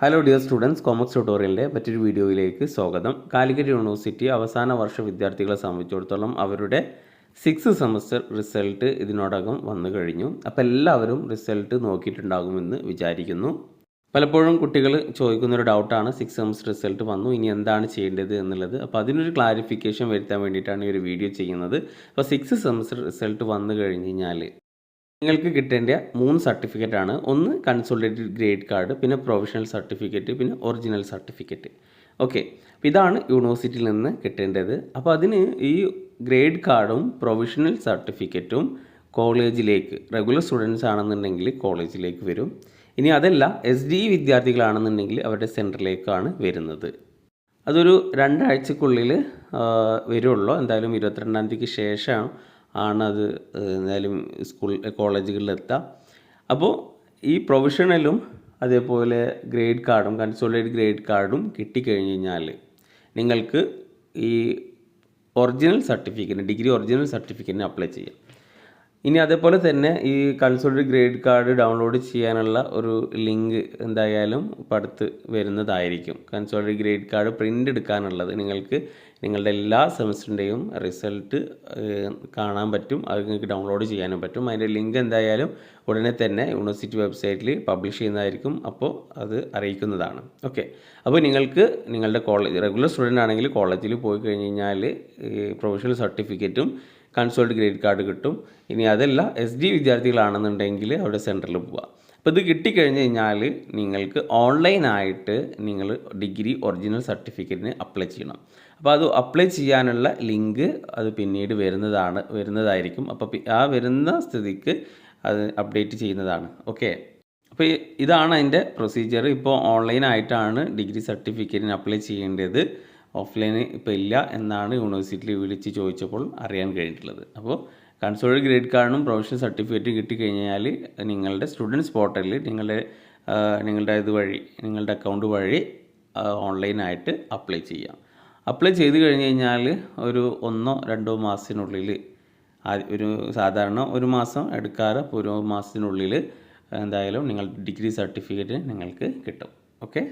Hello dear students കോമക്സ് ട്യൂട്ടോറിയലിന്റെ മറ്റൊരു വീഡിയോയിലേക്ക് സ്വാഗതം. കാലിക്കറ്റ് യൂണിവേഴ്സിറ്റി അവസാന വർഷ വിദ്യാർത്ഥികളെ സംബന്ധിച്ചിടത്തോളം അവരുടെ സിക്സ് സെമസ്റ്റർ റിസൾട്ട് ഇതിനോടകം വന്നു കഴിഞ്ഞു. അപ്പോൾ എല്ലാവരും റിസൾട്ട് നോക്കിയിട്ടുണ്ടാകുമെന്ന് വിചാരിക്കുന്നു. പലപ്പോഴും കുട്ടികൾ ചോദിക്കുന്നൊരു ഡൗട്ടാണ് സിക്സ് സെമസ്റ്റർ റിസൾട്ട് വന്നു ഇനി എന്താണ് ചെയ്യേണ്ടത് എന്നുള്ളത്. അപ്പോൾ അതിനൊരു ക്ലാരിഫിക്കേഷൻ വരുത്താൻ വേണ്ടിയിട്ടാണ് ഈ ഒരു വീഡിയോ ചെയ്യുന്നത്. അപ്പോൾ സിക്സ് സെമസ്റ്റർ റിസൾട്ട് വന്നു കഴിഞ്ഞ് കഴിഞ്ഞാൽ നിങ്ങൾക്ക് കിട്ടേണ്ട മൂന്ന് സർട്ടിഫിക്കറ്റ് ആണ്. ഒന്ന് കൺസോളിഡേറ്റഡ് ഗ്രേഡ് കാർഡ് പിന്നെ പ്രൊഫഷണൽ സർട്ടിഫിക്കറ്റ് പിന്നെ ഒറിജിനൽ സർട്ടിഫിക്കറ്റ് ഓക്കെ ഇതാണ് യൂണിവേഴ്സിറ്റിയിൽ നിന്ന് കിട്ടേണ്ടത്. അപ്പോൾ അതിന് ഈ ഗ്രേഡ് കാർഡും പ്രൊവിഷണൽ സർട്ടിഫിക്കറ്റും കോളേജിലേക്ക് റെഗുലർ സ്റ്റുഡൻസ് ആണെന്നുണ്ടെങ്കിൽ കോളേജിലേക്ക് വരും. ഇനി അതല്ല എസ് ഡി വിദ്യാർത്ഥികളാണെന്നുണ്ടെങ്കിൽ അവരുടെ സെന്ററിലേക്കാണ് വരുന്നത്. അതൊരു രണ്ടാഴ്ചക്കുള്ളിൽ വരുള്ളൂ. എന്തായാലും ഇരുപത്തിരണ്ടാം തീയതിക്ക് ശേഷം ആണ് അത് എന്തായാലും സ്കൂൾ കോളേജുകളിലെത്താം. അപ്പോൾ ഈ പ്രൊഫഷണലും അതേപോലെ ഗ്രേഡ് കാർഡും കൺസോളിഡേറ്റ് ഗ്രേഡ് കാർഡും കിട്ടിക്കഴിഞ്ഞ് കഴിഞ്ഞാൽ നിങ്ങൾക്ക് ഈ ഒറിജിനൽ സർട്ടിഫിക്കറ്റിന് ഡിഗ്രി ഒറിജിനൽ സർട്ടിഫിക്കറ്റിന് അപ്ലൈ ചെയ്യാം. ഇനി അതേപോലെ തന്നെ ഈ കൺസോൾഡ് ഗ്രേഡ് കാർഡ് ഡൗൺലോഡ് ചെയ്യാനുള്ള ഒരു ലിങ്ക് എന്തായാലും ഇപ്പം അടുത്ത് വരുന്നതായിരിക്കും. കൺസോൾഡ് ഗ്രേഡ് കാർഡ് പ്രിന്റ് എടുക്കാനുള്ളത് നിങ്ങൾക്ക് നിങ്ങളുടെ എല്ലാ സെമസ്റ്ററിന്റെയും റിസൾട്ട് കാണാൻ പറ്റും. അത് നിങ്ങൾക്ക് ഡൗൺലോഡ് ചെയ്യാനും പറ്റും. അതിന്റെ ലിങ്ക് എന്തായാലും ഉടനെ തന്നെ യൂണിവേഴ്സിറ്റി വെബ്സൈറ്റിൽ പബ്ലിഷ് ചെയ്യുന്നതായിരിക്കും. അപ്പോൾ അത് അറിയിക്കുന്നതാണ്. ഓക്കെ അപ്പോൾ നിങ്ങൾക്ക് നിങ്ങളുടെ കോളേജ് റെഗുലർ സ്റ്റുഡന്റ് ആണെങ്കിൽ കോളേജിൽ പോയി കഴിഞ്ഞ് കഴിഞ്ഞാൽ പ്രൊഫഷണൽ സർട്ടിഫിക്കറ്റും കൺസോൾട്ട് ഗ്രേഡ് കാർഡ് കിട്ടും. ഇനി അതല്ല എസ് ഡി വിദ്യാർത്ഥികളാണെന്നുണ്ടെങ്കിൽ അവിടെ സെന്ററിൽ പോവുക. അപ്പോൾ ഇത് കിട്ടിക്കഴിഞ്ഞ് കഴിഞ്ഞാൽ നിങ്ങൾക്ക് ഓൺലൈനായിട്ട് നിങ്ങൾ ഡിഗ്രി ഒറിജിനൽ സർട്ടിഫിക്കറ്റിന് അപ്ലൈ ചെയ്യണം. അപ്പോൾ അത് അപ്ലൈ ചെയ്യാനുള്ള ലിങ്ക് അത് പിന്നീട് വരുന്നതാണ് വരുന്നതായിരിക്കും. അപ്പോൾ ആ വരുന്ന സ്ഥിതിക്ക് അത് അപ്ഡേറ്റ് ചെയ്യുന്നതാണ്. ഓക്കെ? അപ്പോൾ ഇതാണ് അതിന്റെ പ്രൊസീജിയർ ഇപ്പോൾ ഓൺലൈനായിട്ടാണ് ഡിഗ്രി സർട്ടിഫിക്കറ്റിന് അപ്ലൈ ചെയ്യേണ്ടത്. ഓഫ്ലൈന് ഇപ്പോൾ ഇല്ല എന്നാണ് യൂണിവേഴ്സിറ്റിയിൽ വിളിച്ച് ചോദിച്ചപ്പോൾ അറിയാൻ കഴിഞ്ഞിട്ടുള്ളത്. അപ്പോൾ കൺസോൾഡ് ഗ്രേഡ് കാർഡും പ്രൊഫഷണൽ സർട്ടിഫിക്കറ്റും കിട്ടിക്കഴിഞ്ഞാൽ നിങ്ങളുടെ സ്റ്റുഡൻസ് പോർട്ടലിൽ നിങ്ങളുടെ നിങ്ങളുടെ ഇത് വഴി നിങ്ങളുടെ അക്കൗണ്ട് വഴി ഓൺലൈനായിട്ട് അപ്ലൈ ചെയ്യാം. അപ്ലൈ ചെയ്ത് കഴിഞ്ഞ് കഴിഞ്ഞാൽ ഒരു ഒന്നോ രണ്ടോ മാസത്തിനുള്ളിൽ ഒരു സാധാരണ ഒരു മാസം എടുക്കാറ് ഒരു മാസത്തിനുള്ളിൽ എന്തായാലും നിങ്ങൾ ഡിഗ്രി സർട്ടിഫിക്കറ്റ് നിങ്ങൾക്ക് കിട്ടും. ഓക്കെ?